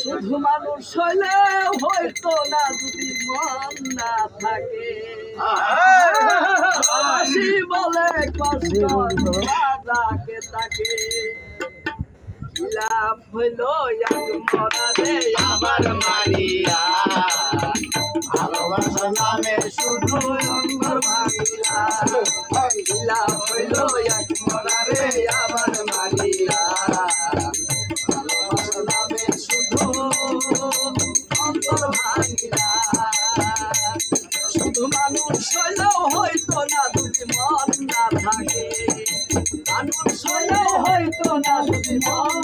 শুধু মানুষ হইলে হয়তো না যদি মন না থাকে হাসি বলে কষ্ট রাজাকে তাকে লাভ হইল মরারে আমার মারিয়া। ভালোবাসা নামে শুধু অন্তর ভাঙিলা লাভ হইল এক মরারে আবার মারিলা ভালোবাসা নামে শুধু অন্তর ভাঙিলা শুধু মানুষ হইলেও হয়তো না যদি মন না থাকে। মানুষ হইলেও হয়তো না যদি মন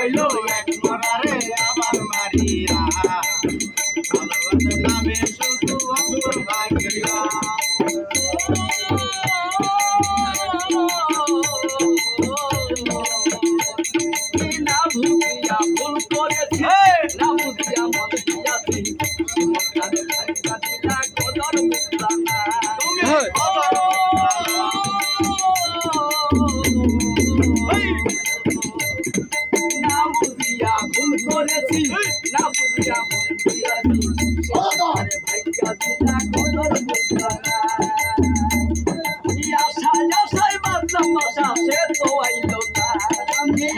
হইল এক মরারে আবার মারিয়া। ভালোবাসা নামে শুধু না ভুল করেছি না বুঝিয়া মন দিয়াছি কদর বুঝলা না।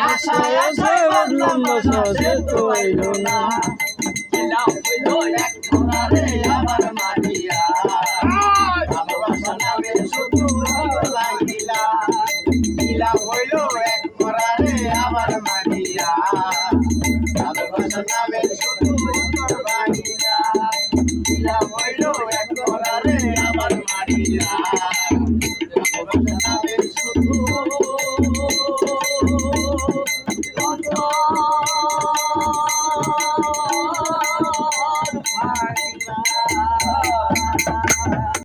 আশায় আশায় বাঁধলাম বাসা সে তো আইলো না। দিলাম হইল এক